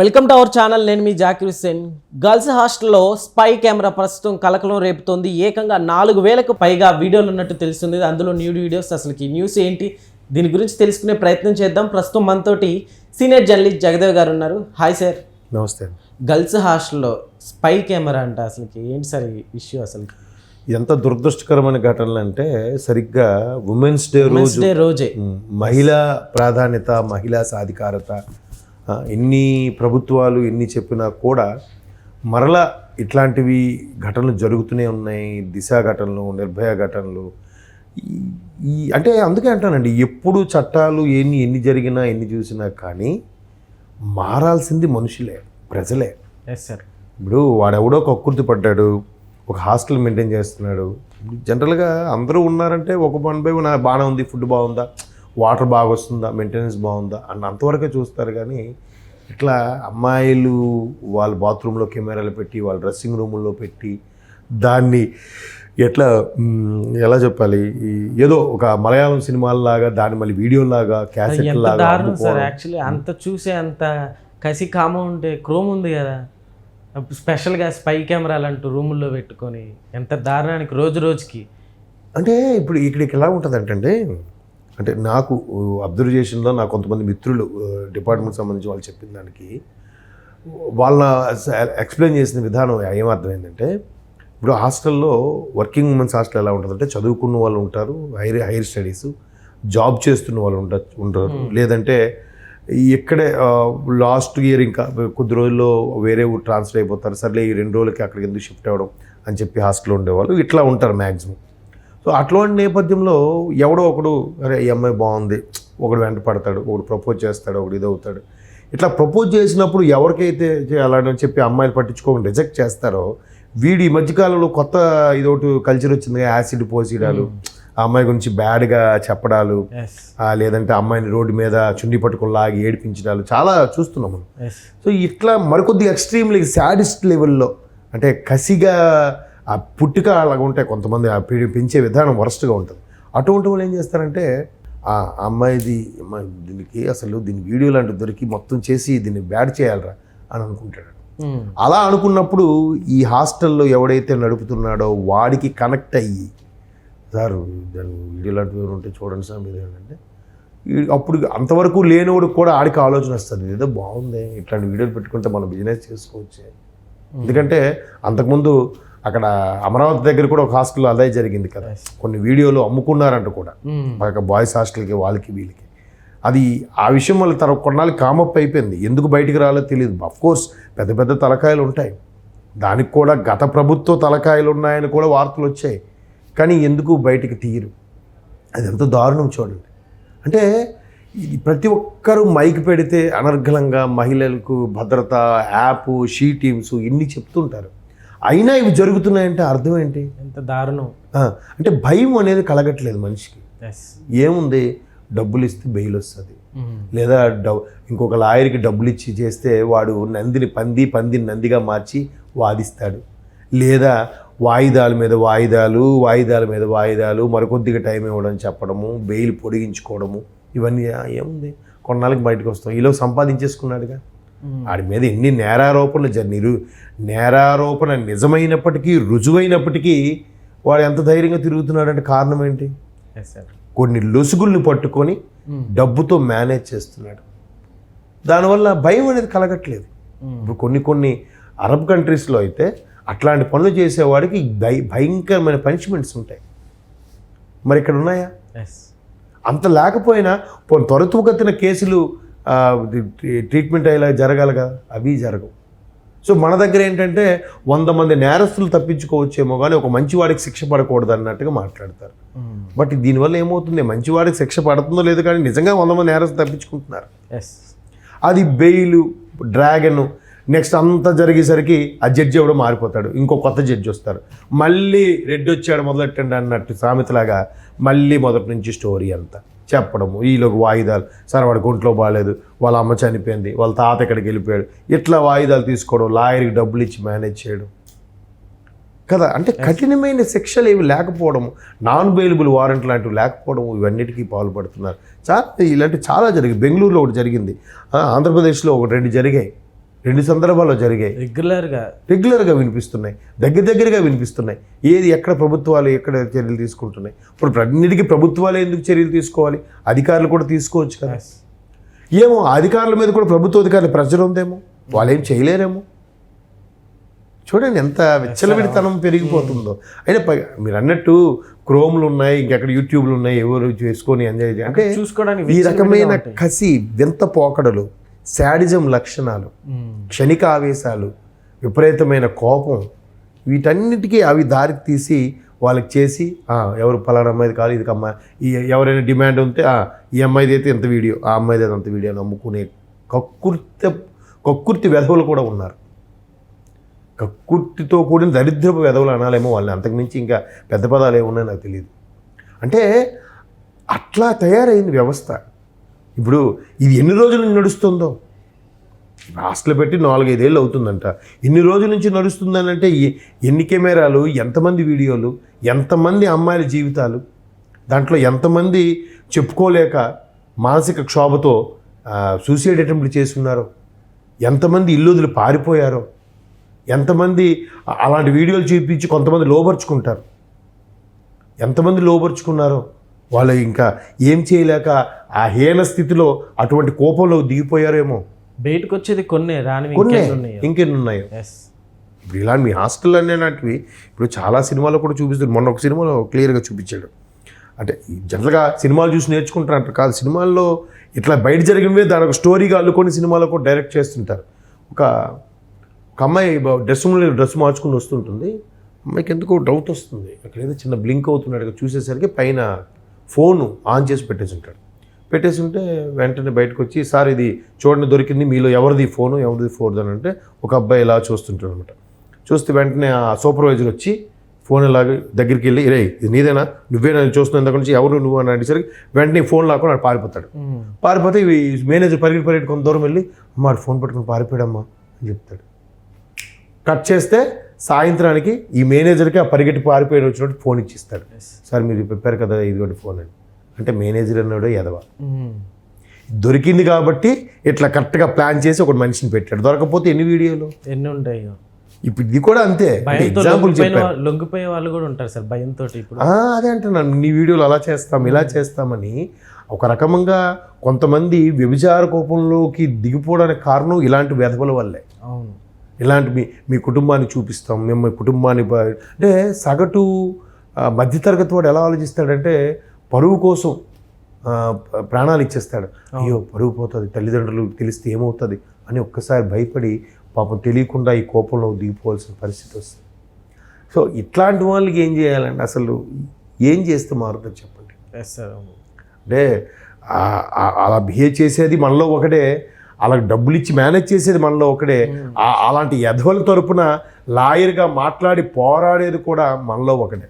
Welcome to our channel నేను మీ Zakir Hussain. Girls హాస్టల్లో స్పై కెమెరా ప్రస్తుతం కలకలం రేపుతోంది. ఏకంగా నాలుగు వేలకు పైగా వీడియోలు ఉన్నట్టు తెలుస్తుంది. అందులో న్యూ వీడియోస్ అసలుకి న్యూస్ ఏంటి? దీని గురించి తెలుసుకునే ప్రయత్నం చేద్దాం. ప్రస్తుతం మనతోటి సీనియర్ జర్నలిస్ట్ జగదేవ్ గారు ఉన్నారు. హాయ్ సార్ నమస్తే. గర్ల్స్ హాస్టల్లో స్పై కెమెరా అంట అసలుకి ఏంటి సార్ ఇష్యూ అసలు ఎంత దురదృష్టకరమైన ఘటనలు అంటే సరిగ్గా ఉమెన్స్ డే రోజు డే రోజే. మహిళా ప్రాధాన్యత మహిళా సాధికారత ఎన్ని ప్రభుత్వాలు ఎన్ని చెప్పినా కూడా మరలా ఇట్లాంటివి ఘటనలు జరుగుతూనే ఉన్నాయి దిశ ఘటనలు నిర్భయ ఘటనలు. ఈ- అంటే అందుకే అంటానండి ఎప్పుడు చట్టాలు ఎన్ని ఎన్ని జరిగినా ఎన్ని చూసినా కానీ మారాల్సింది మనుషులే ప్రజలే. ఎస్ సార్ ఇప్పుడు వాడెవడో కక్కుర్తి పడ్డాడు ఒక హాస్టల్ మెయింటైన్ చేస్తున్నాడు. జనరల్గా అందరూ ఉన్నారంటే ఒక వన్ బై వన్ బాగానే ఉంది ఫుడ్ బాగుందా? వాటర్ బాగా వస్తుందా మెయింటెనెన్స్ బాగుందా? అన్న అంతవరకే చూస్తారు కానీ ఇట్లా అమ్మాయిలు వాళ్ళ బాత్రూంలో కెమెరాలు పెట్టి వాళ్ళ డ్రెస్సింగ్ రూముల్లో పెట్టి దాన్ని ఎట్లా ఎలా చెప్పాలి? ఈ ఏదో ఒక మలయాళం సినిమాలాగా దాన్ని మళ్ళీ వీడియోలాగా క్యాసెట్ లాగా సార్ యాక్చువల్లీ అంత చూసే అంత కసి కామ ఉంటే క్రోమ్ ఉంది కదా? స్పెషల్గా స్పై కెమెరాలు అంటూ రూముల్లో పెట్టుకొని ఎంత దారుణానికి రోజు రోజుకి. అంటే ఇప్పుడు ఇక్కడికి ఎలా ఉంటుంది అంటే అంటే నాకు అబ్జర్వేషన్లో నాకు కొంతమంది మిత్రులు డిపార్ట్మెంట్ సంబంధించి వాళ్ళు చెప్పిన దానికి వాళ్ళ ఎక్స్ప్లెయిన్ చేసిన విధానం ఏమర్థమైందంటే ఇప్పుడు హాస్టల్లో వర్కింగ్ ఉమెన్స్ హాస్టల్ ఎలా ఉంటుందంటే చదువుకున్న వాళ్ళు ఉంటారు హైర్ హైర్ స్టడీస్ జాబ్ చేస్తున్న వాళ్ళు ఉంట ఉంటారు లేదంటే ఇక్కడే లాస్ట్ ఇయర్ ఇంకా కొద్ది రోజుల్లో వేరే ఊరు ట్రాన్స్ఫర్ అయిపోతారు. సర్లే ఈ రెండు రోజులకి అక్కడికి ఎందుకు షిఫ్ట్ అవ్వడం అని చెప్పి హాస్టల్లో ఉండేవాళ్ళు. ఇట్లా ఉంటారు మ్యాక్సిమం సో అట్లాంటి నేపథ్యంలో ఎవడో ఒకడు అరే ఈ అమ్మాయి బాగుంది. ఒకడు వెంట పడతాడు ఒకడు ప్రపోజ్ చేస్తాడు ఒకడు ఇది అవుతాడు. ఇట్లా ప్రపోజ్ చేసినప్పుడు ఎవరికైతే అలాంటి చెప్పి అమ్మాయిలు పట్టించుకోకుండా రిజెక్ట్ చేస్తారో వీడి ఈ మధ్యకాలంలో కొత్త ఇదొకటి కల్చర్ వచ్చింది యాసిడ్ పోసిడాలు. ఆ అమ్మాయి గురించి బ్యాడ్గా చెప్పడాలు. లేదంటే అమ్మాయిని రోడ్డు మీద చుండి పట్టుకుని లాగి ఏడిపించడాలు. చాలా చూస్తున్నాం మనం. సో ఇట్లా మరికొద్ది ఎక్స్ట్రీమ్లీ సాడిస్ట్ లెవెల్లో అంటే కసిగా ఆ పుట్టుక అలాగ ఉంటాయి కొంతమంది ఆ పెంచే విధానం వరస్ట్గా ఉంటుంది. అటువంటి వాళ్ళు ఏం చేస్తారంటే ఆ అమ్మాయిది అమ్మాయి దీనికి అసలు దీని వీడియో లాంటి దొరికి మొత్తం చేసి దీన్ని బ్యాడ్ చేయాలరా అని అనుకుంటాడు. అలా అనుకున్నప్పుడు ఈ హాస్టల్లో ఎవడైతే నడుపుతున్నాడో వాడికి కనెక్ట్ అయ్యి సార్ దాని వీడియో లాంటివి ఉంటే చూడండి సార్ మీరు ఏంటంటే అప్పుడు అంతవరకు లేనివాడు కూడా ఆడికి ఆలోచన వస్తుంది. ఏదో బాగుంది ఇట్లాంటి వీడియోలు పెట్టుకుంటే మనం బిజినెస్ చేసుకోవచ్చు ఎందుకంటే అంతకుముందు అక్కడ అమరావతి దగ్గర కూడా ఒక హాస్టల్లో అదే జరిగింది కదా. కొన్ని వీడియోలు అమ్ముకున్నారంట కూడా. ఒక బాయ్స్ హాస్టల్కి వాళ్ళకి వీళ్ళకి. అది ఆ విషయం వల్ల తర కొన్నాళ్ళు కామప్ అయిపోయింది. ఎందుకు బయటికి రాలో తెలియదు అఫ్ కోర్స్ పెద్ద పెద్ద తలకాయలు ఉంటాయి. దానికి కూడా గత ప్రభుత్వ తలకాయలు ఉన్నాయని కూడా వార్తలు వచ్చాయి. కానీ ఎందుకు బయటికి తీయరు? అది ఎంత దారుణం చూడండి. అంటే ఇది ప్రతి ఒక్కరూ మైక్ పెడితే అనర్గళంగా మహిళలకు భద్రత యాప్ షీ టీమ్స్ ఇన్ని చెప్తుంటారు. అయినా ఇవి జరుగుతున్నాయంటే అర్థం ఏంటి? ఎంత దారుణం. అంటే భయం అనేది కలగట్లేదు మనిషికి. ఎస్ ఏముంది? డబ్బులు ఇస్తే బెయిల్ వస్తుంది. లేదా డబ్ ఇంకొక లాయర్కి డబ్బులు ఇచ్చి చేస్తే వాడు నందిని పంది పందిని నందిగా మార్చి వాదిస్తాడు. లేదా వాయిదాల మీద వాయిదాలు వాయిదాల మీద వాయిదాలు మరికొద్దిగా టైం ఇవ్వడం చెప్పడము బెయిల్ పొడిగించుకోవడము ఇవన్నీ ఏముంది? కొన్నాళ్ళకి బయటకు వస్తాం. ఈలో సంపాదించేసుకున్నాడుగా. వాడి మీద ఎన్ని నేరారోపణలు నిరు నేరారోపణ నిజమైనప్పటికీ రుజువైనప్పటికీ వాడు ఎంత ధైర్యంగా తిరుగుతున్నాడంటే కారణం ఏంటి? కొన్ని లొసుగుల్ని పట్టుకొని డబ్బుతో మేనేజ్ చేస్తున్నాడు. దానివల్ల భయం అనేది కలగట్లేదు. ఇప్పుడు కొన్ని కొన్ని అరబ్ కంట్రీస్లో అయితే అట్లాంటి పనులు చేసేవాడికి భయ భయంకరమైన పనిష్మెంట్స్ ఉంటాయి. మరి ఇక్కడ ఉన్నాయా అంత లేకపోయినా త్వరితగతిన కేసులు ట్రీట్మెంట్ అయ్యేలా జరగాలి కదా? అవి జరగవు. సో మన దగ్గర ఏంటంటే వంద మంది నేరస్తులు తప్పించుకోవచ్చేమో కానీ ఒక మంచివాడికి శిక్ష పడకూడదు అన్నట్టుగా మాట్లాడతారు. బట్ దీనివల్ల ఏమవుతుంది? మంచివాడికి శిక్ష పడుతుందో లేదో కానీ నిజంగా వంద మంది నేరస్తులు తప్పించుకుంటున్నారు. ఎస్ అది బెయిల్ డ్రాగన్ నెక్స్ట్ అంతా జరిగేసరికి ఆ జడ్జి ఎవడో మారిపోతాడు. ఇంకో కొత్త జడ్జి వస్తారు. మళ్ళీ రెడ్డి వచ్చాడు మొదలెట్టండి అన్నట్టు సామెతలాగా మళ్ళీ మొదటి నుంచి స్టోరీ అంతా. చెప్పడము. ఈలోకి వాయిదాలు సార్ వాడి ఒంట్లో బాగాలేదు వాళ్ళ అమ్మ చనిపోయింది వాళ్ళ తాత ఎక్కడికి వెళ్ళిపోయాడు? ఇట్లా వాయిదాలు తీసుకోవడం లాయర్కి డబ్బులు ఇచ్చి మేనేజ్ చేయడం. కదా అంటే కఠినమైన శిక్షలు ఏవి లేకపోవడం నాన్ బెయిలబుల్ వారెంట్ లాంటివి లేకపోవడం ఇవన్నిటికీ పాల్పడుతున్నారు. చాలా ఇలాంటి చాలా జరిగింది. బెంగళూరులో ఒకటి జరిగింది. ఆంధ్రప్రదేశ్లో ఒకటి రెండు జరిగాయి. రెండు సందర్భాల్లో జరిగాయి. రెగ్యులర్గా. రెగ్యులర్గా వినిపిస్తున్నాయి. దగ్గర దగ్గరగా వినిపిస్తున్నాయి. ఏది ఎక్కడ ప్రభుత్వాలు ఎక్కడ చర్యలు తీసుకుంటున్నాయి? ఇప్పుడు అన్నిటికీ ప్రభుత్వాలే ఎందుకు చర్యలు తీసుకోవాలి? అధికారులు కూడా తీసుకోవచ్చు కదా. ఏమో అధికారుల మీద కూడా ప్రభుత్వ అధికారుల ప్రెషర్ ఉందేమో? వాళ్ళు ఏం చేయలేరేమో? చూడండి ఎంత విచ్చలవిడితనం పెరిగిపోతుందో. అయినా మీరు అన్నట్టు క్రోమ్లు ఉన్నాయి ఇంకెక్కడ యూట్యూబ్లు ఉన్నాయి ఎవరు చేసుకొని ఎంజాయ్ చేయాలి అంటే చూసుకోవడానికి ఈ రకమైన కసి వింత పోకడలు శాడిజం లక్షణాలు క్షణిక ఆవేశాలు విపరీతమైన కోపం వీటన్నిటికీ అవి దారి తీసి వాళ్ళకి చేసి "ఆ, ఎవరు పలానా అమ్మాయిది కాదు ఇది అమ్మాయి ఈ ఎవరైనా డిమాండ్ ఉంటే "ఆ, ఈ అమ్మాయిది అయితే ఎంత వీడియో ఆ అమ్మాయిది అయితే అంత వీడియో అని అమ్ముకునే కక్కుర్తి కక్కుర్తి వెధవులు కూడా ఉన్నారు. కక్కుర్తితో కూడిన దరిద్రపు వెధవులు అనాలేమో వాళ్ళని అంతకుమించి ఇంకా పెద్ద పదాలు ఏమున్నాయో నాకు తెలియదు అంటే అట్లా తయారైంది వ్యవస్థ. ఇప్పుడు ఇది ఎన్ని రోజుల నుంచి నడుస్తుందో? హాస్టల్ పెట్టి నాలుగైదేళ్ళు అవుతుందంట. ఎన్ని రోజుల నుంచి నడుస్తుందనంటే ఎన్ని కెమెరాలు ఎంతమంది వీడియోలు ఎంతమంది అమ్మాయిల జీవితాలు దాంట్లో ఎంతమంది చెప్పుకోలేక మానసిక క్షోభతో సూసైడ్ అటెంప్ట్లు చేసుకున్నారో ఎంతమంది ఇల్లు పారిపోయారో ఎంతమంది అలాంటి వీడియోలు చూపించి కొంతమంది లోపరుచుకుంటారు. ఎంతమంది లోపరుచుకున్నారో వాళ్ళు ఇంకా ఏం చేయలేక ఆ హీన స్థితిలో అటువంటి కోపంలో దిగిపోయారేమో. బయటకు వచ్చేది కొన్ని రానివి కొన్ని ఇంకెన్ని ఉన్నాయో ఇప్పుడు ఇలాంటి మీ హాస్టల్ అనేటివి ఇప్పుడు చాలా సినిమాలో కూడా చూపిస్తారు. మొన్న ఒక సినిమాలో క్లియర్గా చూపించాడు. అంటే జనరల్గా సినిమాలు చూసి నేర్చుకుంటారంట కాదు. సినిమాల్లో ఇట్లా బయట జరిగినవే దాని ఒక స్టోరీగా అల్లుకొని సినిమాలో కూడా డైరెక్ట్ చేస్తుంటారు. ఒక ఒక అమ్మాయి డ్రెస్ డ్రెస్ మార్చుకుని వస్తుంటుంది. అమ్మాయికి ఎందుకో డౌట్ వస్తుంది. అక్కడ ఏదో చిన్న బ్లింక్ అవుతున్నట్టుగా చూసేసరికి పైన ఫోను ఆన్ చేసి పెట్టేసి ఉంటాడు. పెట్టేసి ఉంటే వెంటనే బయటకు వచ్చి సార్ ఇది చూడండి దొరికింది మీలో ఎవరిది ఫోను ఎవరిది ఫోన్ అని అంటే ఒక అబ్బాయి ఇలా చూస్తుంటాడు అనమాట చూస్తే వెంటనే ఆ సూపర్వైజర్ వచ్చి ఫోన్ ఇలాగ దగ్గరికి వెళ్ళి రే ఇది నీదేనా? నువ్వేనా చూస్తున్నావు ఇంతకు నుంచి ఎవరు నువ్వు? అని అనేసరికి వెంటనే ఫోన్ లాక్కొని ఆడు పారిపోతాడు. పారిపోతే ఇవి మేనేజర్ పరిగెట్టి పరిగెట్టి కొంత దూరం వెళ్ళి అమ్మ ఫోన్ పట్టుకొని పారిపోయాడమ్మా అని చెప్తాడు. కట్ చేస్తే సాయంత్రానికి ఈ మేనేజర్కి ఆ పరిగెట్టి పారిపోయిన వచ్చినట్టు ఫోన్ ఇచ్చిస్తాడు. సార్ మీరు చెప్పారు కదా ఇదిగోండి ఫోన్ అని. అంటే మేనేజర్ అన్నాడు ఎదవ దొరికింది కాబట్టి ఇట్లా కరెక్ట్గా ప్లాన్ చేసి ఒక మనిషిని పెట్టాడు. దొరకపోతే ఎన్ని వీడియోలు? ఎన్ని ఉంటాయో? ఇప్పుడు ఇది కూడా అంతే. ఎగ్జాంపుల్ లొంగిపోయే వాళ్ళు కూడా ఉంటారు సార్ భయంతో ఇప్పుడు. అదే అంటున్నాను. నీ వీడియోలు అలా చేస్తాం ఇలా చేస్తామని ఒక రకంగా కొంతమంది వ్యభిచార కోపంలోకి దిగిపోవడానికి కారణం ఇలాంటి వెధవల వల్లే. అవును. ఇలాంటి మీ మీ కుటుంబాన్ని చూపిస్తాం. మేము మీ కుటుంబాన్ని అంటే సగటు మధ్యతరగతి వాడు ఎలా ఆలోచిస్తాడంటే పరువు కోసం ప్రాణాలు ఇచ్చేస్తాడు. అయ్యో పరువు పోతుంది తల్లిదండ్రులు తెలిస్తే ఏమవుతుంది అని ఒక్కసారి భయపడి పాపం తెలియకుండా ఈ కోపంలో దిగిపోవాల్సిన పరిస్థితి వస్తుంది. సో ఇట్లాంటి వాళ్ళకి ఏం చేయాలండి? అసలు ఏం చేస్తే మారుతుంది చెప్పండి. ఎస్ సార్ అవును. అంటే అలా బిహేవ్ చేసేది మనలో ఒకటే అలా డబ్బులు ఇచ్చి మేనేజ్ చేసేది మనలో ఒకటే ఆ- అలాంటి యధవల తరపున లాయర్గా మాట్లాడి పోరాడేది కూడా మనలో ఒకటే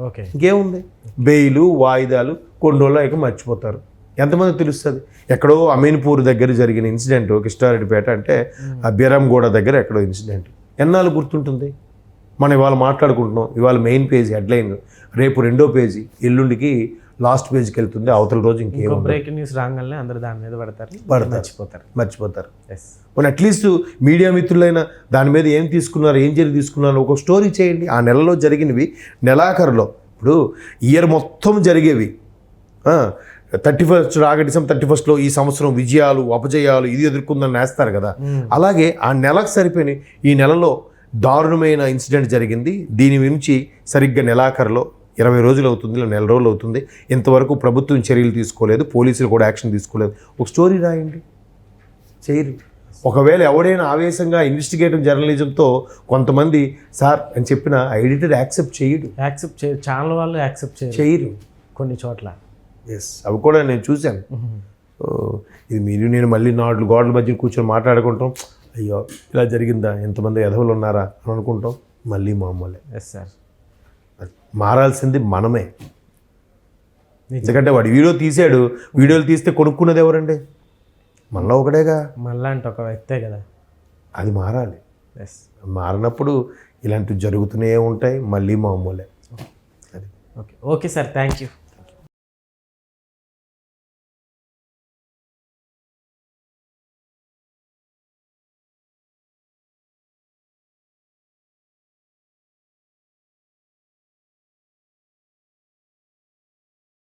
ఓకే. ఇంకేముంది? బెయిలు వాయిదాలు కొన్ని రోజులు అయ్యాక మర్చిపోతారు. ఎంతమంది తెలుస్తుంది? ఎక్కడో అమీన్పూర్ దగ్గర జరిగిన ఇన్సిడెంట్ కిష్టారెడ్డిపేట అంటే బీరంగూడ దగ్గర ఎక్కడో ఇన్సిడెంట్. ఎన్నాళ్ళు గుర్తుంటుంది? మనం ఇవాళ మాట్లాడుకుంటున్నాం ఇవాళ మెయిన్ పేజీ హెడ్లైన్ రేపు రెండో పేజీ ఎల్లుండికి లాస్ట్ పేజీకి వెళ్తుంది అవతల రోజు ఇంకేం బ్రేకింగ్ న్యూస్ రాగానే అందరు దాని మీద పడతారు పడతారు. మర్చిపోతారు. మర్చిపోతారు. ఎస్ పోనీ అట్లీస్ట్ మీడియా మిత్రులైన దాని మీద ఏం తీసుకున్నారు ఏం జరిగి తీసుకున్నారు ఒక స్టోరీ చేయండి. ఆ నెలలో జరిగినవి నెలాఖరులో ఇప్పుడు ఇయర్ మొత్తం జరిగేవి. థర్టీ ఫస్ట్ రాగ డిసెంబర్ థర్టీ ఫస్ట్లో ఈ సంవత్సరం విజయాలు అపజయాలు ఇది ఎదుర్కొందని నేస్తారు కదా. అలాగే ఆ నెలకు సరిపోయిన ఈ నెలలో దారుణమైన ఇన్సిడెంట్ జరిగింది. దీని గురించి సరిగ్గా నెలాఖరులో ఇరవై రోజులు అవుతుంది నెల రోజులు అవుతుంది. ఇంతవరకు ప్రభుత్వం చర్యలు తీసుకోలేదు పోలీసులు కూడా యాక్షన్ తీసుకోలేదు. ఒక స్టోరీ రాయండి. చేయరు. ఒకవేళ ఎవడైనా ఆవేశంగా ఇన్వెస్టిగేటివ్ జర్నలిజంతో కొంతమంది సార్ అని చెప్పిన ఎడిటర్ యాక్సెప్ట్ చేయడు. యాక్సెప్ట్ చేయరు. ఛానల్ వాళ్ళు యాక్సెప్ట్ చేయరు. చేయరు. కొన్ని చోట్ల. ఎస్ అవి కూడా నేను చూశాను. ఇది మీరు నేను మళ్ళీ నాడు గోడల మధ్య కూర్చొని మాట్లాడుకుంటాం. అయ్యో ఇలా జరిగిందా? ఎంతమంది ఎదవలు ఉన్నారా? అని అనుకుంటాం. మళ్ళీ మామూలే ఎస్ సార్ మారాల్సింది మనమే. ఎందుకంటే వాడు వీడియో తీసాడు వీడియోలు తీస్తే కొనుక్కున్నది ఎవరండి? మనలో ఒకటేగా మళ్ళా అంటే ఒక వ్యక్తే కదా. అది మారాలి. ఎస్ మారినప్పుడు ఇలాంటివి జరుగుతూనే ఉంటాయి మళ్ళీ మామూలే. Okay okay sir thank you